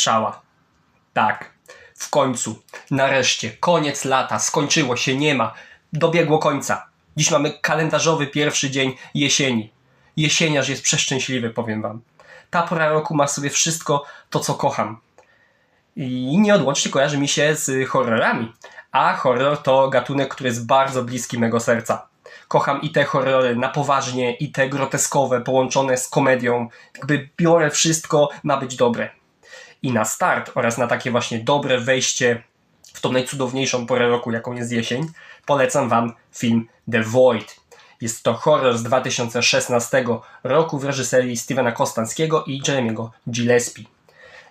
Strzała. Tak. W końcu. Nareszcie. Koniec lata. Skończyło się. Nie ma. Dobiegło końca. Dziś mamy kalendarzowy pierwszy dzień jesieni. Jesieniarz jest przeszczęśliwy, powiem wam. Ta pora roku ma sobie wszystko to, co kocham. I nieodłącznie kojarzy mi się z horrorami. A horror to gatunek, który jest bardzo bliski mego serca. Kocham i te horrory na poważnie, i te groteskowe, połączone z komedią. Jakby biorę wszystko, ma być dobre. I na start oraz na takie właśnie dobre wejście w tą najcudowniejszą porę roku, jaką jest jesień, polecam Wam film The Void. Jest to horror z 2016 roku w reżyserii Stevena Kostanskiego i Jeremiego Gillespie.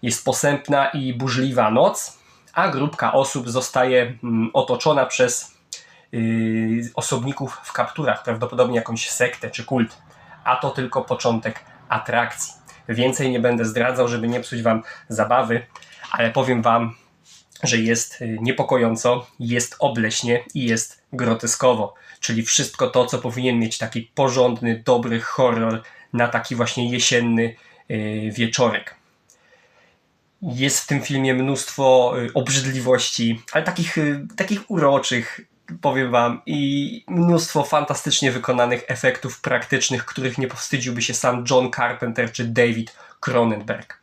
Jest posępna i burzliwa noc, a grupka osób zostaje mm, otoczona przez yy, osobników w kapturach, prawdopodobnie jakąś sektę czy kult. A to tylko początek atrakcji. Więcej nie będę zdradzał, żeby nie psuć Wam zabawy, ale powiem Wam, że jest y, niepokojąco, jest obleśnie i jest groteskowo. Czyli wszystko to, co powinien mieć taki porządny, dobry horror na taki właśnie jesienny yy, wieczorek. Jest w tym filmie mnóstwo y, obrzydliwości, ale takich, y, takich uroczych, powiem wam, i mnóstwo fantastycznie wykonanych efektów praktycznych, których nie powstydziłby się sam John Carpenter czy David Cronenberg.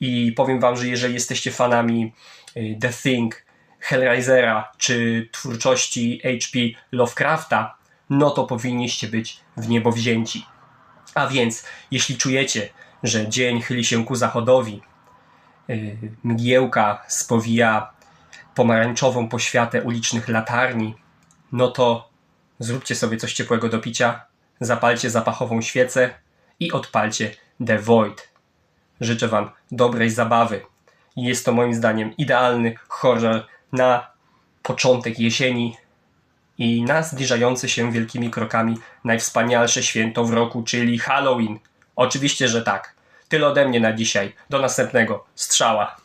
I powiem wam, że jeżeli jesteście fanami y, The Thing, Hellraisera czy twórczości H.P. Lovecrafta, no to powinniście być w niebo wzięci. A więc, jeśli czujecie, że dzień chyli się ku zachodowi, yy, mgiełka spowija pomarańczową poświatę ulicznych latarni, no to zróbcie sobie coś ciepłego do picia, zapalcie zapachową świecę i odpalcie The Void. Życzę Wam dobrej zabawy. Jest to moim zdaniem idealny horror na początek jesieni i na zbliżające się wielkimi krokami najwspanialsze święto w roku, czyli Halloween. Oczywiście, że tak. Tyle ode mnie na dzisiaj. Do następnego. Strzała.